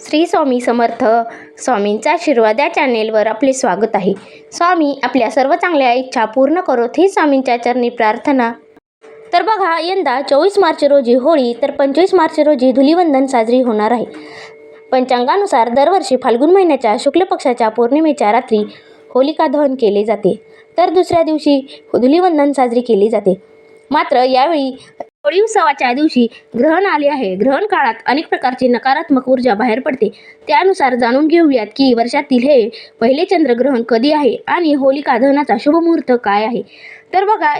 श्री स्वामी समर्थ स्वामींचा आशीर्वाद या चॅनेलवर आपले स्वागत आहे. स्वामी आपल्या सर्व चांगल्या इच्छा पूर्ण करोत ही स्वामींच्या चरणी प्रार्थना. तर बघा यंदा चोवीस मार्च रोजी होळी तर पंचवीस मार्च रोजी धुलीवंदन साजरी होणार आहे. पंचांगानुसार दरवर्षी फाल्गुन महिन्याच्या शुक्ल पक्षाच्या पौर्णिमेच्या रात्री होलिका दहन केले जाते. तर दुसऱ्या दिवशी धुलीवंदन साजरी केली जाते. मात्र यावेळी होळी उत्सवाच्या दिवशी ग्रहण आले आहे. ग्रहण काळात अनेक प्रकारची नकारात्मक ऊर्जा बाहेर पडते. त्यानुसार जाणून घेऊयात की वर्षातील हे पहिले चंद्रग्रहण कधी आहे आणि होलिका दहनाचा शुभ मुहूर्त काय आहे? तर बघा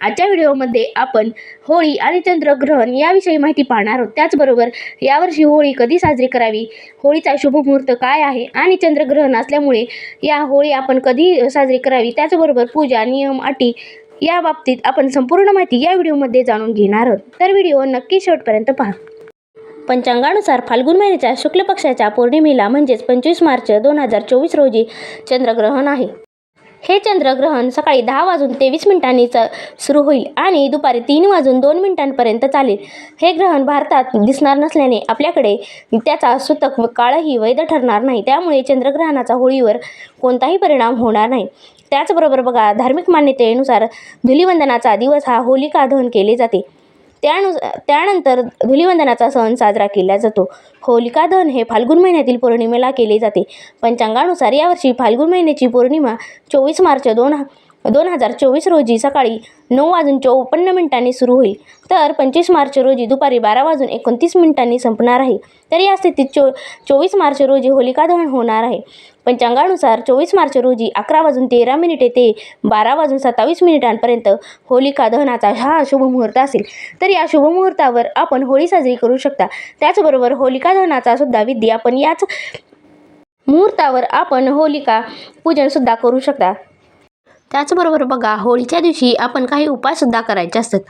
आजच्या व्हिडिओमध्ये आपण होळी आणि चंद्रग्रहण याविषयी माहिती पाहणार आहोत. त्याचबरोबर यावर्षी होळी कधी साजरी करावी? होळीचा शुभ मुहूर्त काय आहे? आणि चंद्रग्रहण असल्यामुळे या होळी आपण कधी साजरी करावी? त्याचबरोबर पूजा नियम अटी या बाबतीत आपण संपूर्ण माहिती या व्हिडिओमध्ये जाणून घेणार आहोत. तर व्हिडिओ नक्की शेवटपर्यंत पहा. पंचांगानुसार फाल्गुन महिन्याच्या शुक्ल पक्षाच्या पौर्णिमेला म्हणजेच पंचवीस मार्च दोन हजार चोवीस रोजी चंद्रग्रहण आहे. हे चंद्रग्रहण सकाळी दहा वाजून तेवीस मिनिटांनी च सुरू होईल आणि दुपारी तीन वाजून दोन मिनिटांपर्यंत चालेल. हे ग्रहण भारतात दिसणार नसल्याने आपल्याकडे त्याचा सूतक काळही वैध ठरणार नाही. त्यामुळे चंद्रग्रहणाचा होळीवर कोणताही परिणाम होणार नाही. त्याचबरोबर बघा धार्मिक मान्यतेनुसार धुलिवंदनाचा दिवस हा होलिका दहन केले जाते. त्यानु त्यानंतर धुलिवंदनाचा सण साजरा केला जातो. होलिका दहन हे फाल्गुन महिन्यातील पौर्णिमेला केले जाते. पंचांगानुसार यावर्षी फाल्गुन महिन्याची पौर्णिमा चोवीस मार्च दोन दोन हजार चोवीस रोजी सकाळी नऊ वाजून चौपन्न मिनिटांनी सुरू होईल. तर पंचवीस मार्च रोजी दुपारी बारा वाजून एकोणतीस मिनिटांनी संपणार आहे. तर या स्थितीत चो चोवीस मार्च रोजी होलिका दहन होणार आहे. पंचांगानुसार चोवीस मार्च रोजी अकरा वाजून तेरा मिनिटे ते बारा वाजून सत्तावीस मिनिटांपर्यंत होलिका दहनाचा हा शुभमुहूर्त असेल. तर या शुभमुहूर्तावर आपण होळी साजरी करू शकता. त्याचबरोबर होलिका दहनाचा सुद्धा विधी आपण याच मुहूर्तावर आपण होलिका पूजनसुद्धा करू शकता. त्याचबरोबर बघा होळीच्या दिवशी आपण काही उपायसुद्धा करायचे असतात.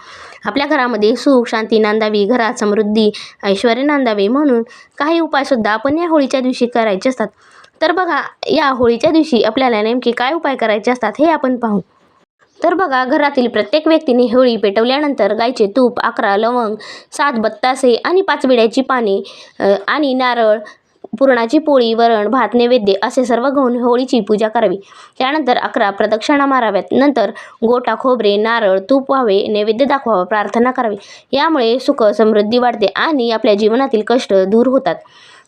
आपल्या घरामध्ये सुख शांती नांदावी घरात समृद्धी ऐश्वर नांदावे म्हणून काही उपायसुद्धा आपण या होळीच्या दिवशी करायचे असतात. तर बघा या होळीच्या दिवशी आपल्याला नेमके काय उपाय करायचे असतात हे आपण पाहू. तर बघा घरातील प्रत्येक व्यक्तीने होळी पेटवल्यानंतर गायचे तूप अकरा लवंग सात बत्तासे आणि पाच विड्याची पाने आणि नारळ पुरणाची पोळी वरण भात नैवेद्य असे सर्व घेऊन होळीची पूजा करावी. त्यानंतर अकरा प्रदक्षिणा माराव्यात. नंतर गोटा खोबरे नारळ तूप व्हावे नैवेद्य दाखवावा प्रार्थना करावी. यामुळे सुख समृद्धी वाढते आणि आपल्या जीवनातील कष्ट दूर होतात.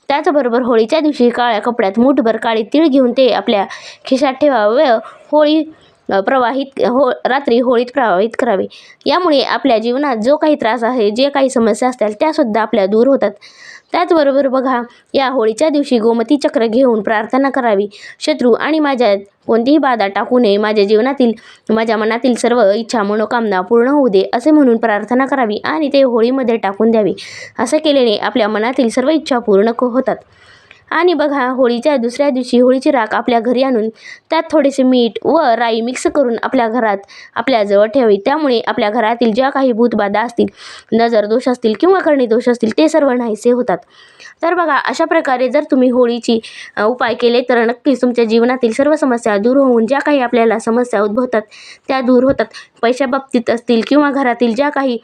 त्याचबरोबर होळीच्या दिवशी काळ्या कपड्यात मूठभर काळी तीळ घेऊन ते आपल्या खिशात ठेवावं. व होळी प्रवाहित हो रात्री होळीत प्रवाहित करावे. यामुळे आपल्या जीवनात जो काही त्रास आहे जे काही समस्या असतील त्यासुद्धा आपल्या दूर होतात. त्याचबरोबर बघा या होळीच्या दिवशी गोमती चक्र घेऊन प्रार्थना करावी. शत्रू आणि माझ्या कोणतीही बाधा टाकू नये. माझ्या जीवनातील माझ्या मनातील सर्व इच्छा मनोकामना पूर्ण होऊ दे असे म्हणून प्रार्थना करावी आणि ते होळीमध्ये टाकून द्यावे. असं केल्याने आपल्या मनातील सर्व इच्छा पूर्ण होतात. आणि बघा होळीच्या दुसऱ्या दिवशी होळीची राख आपल्या घरी आणून त्यात थोडेसे मीठ व राई मिक्स करून आपल्या घरात आपल्याजवळ ठेवावी. त्यामुळे आपल्या घरातील ज्या काही भूतबाधा असतील नजर दोष असतील किंवा करणी दोष असतील ते सर्व नाहीसे होतात. तर बघा अशा प्रकारे जर तुम्ही होळीची उपाय केले तर नक्कीच तुमच्या जीवनातील सर्व समस्या दूर होऊन ज्या काही आपल्याला समस्या उद्भवतात त्या दूर होतात. पैशाबाबतीत असतील किंवा घरातील ज्या काही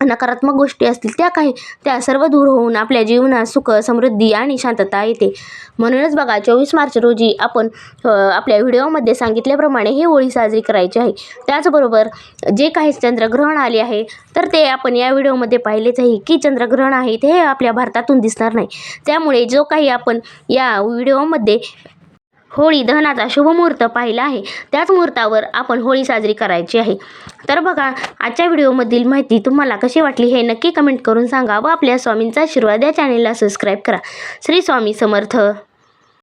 नकारात्मक गोष्टी असतील त्या काही त्या सर्व दूर होऊन आपल्या जीवनात सुख समृद्धी आणि शांतता येते. म्हणूनच बघा चोवीस मार्च रोजी आपण आपल्या व्हिडिओमध्ये सांगितल्याप्रमाणे ही होळी साजरी करायची आहे. त्याचबरोबर जे काही चंद्रग्रहण आले आहे तर ते आपण या व्हिडिओमध्ये पाहिलेच आहे की चंद्रग्रहण आहे ते आपल्या भारतातून दिसणार नाही. त्यामुळे जो काही आपण या व्हिडिओमध्ये होळी दहनाचा शुभ मुहूर्त पाहिला आहे. त्याच मुहूर्तावर आपण होळी साजरी करायची आहे. तर बघा आजच्या व्हिडिओमधील माहिती तुम्हाला कशी वाटली हे नक्की कमेंट करून सांगा व आपल्या स्वामींचा आशीर्वाद या चॅनेलला सबस्क्राईब करा. श्री स्वामी समर्थ.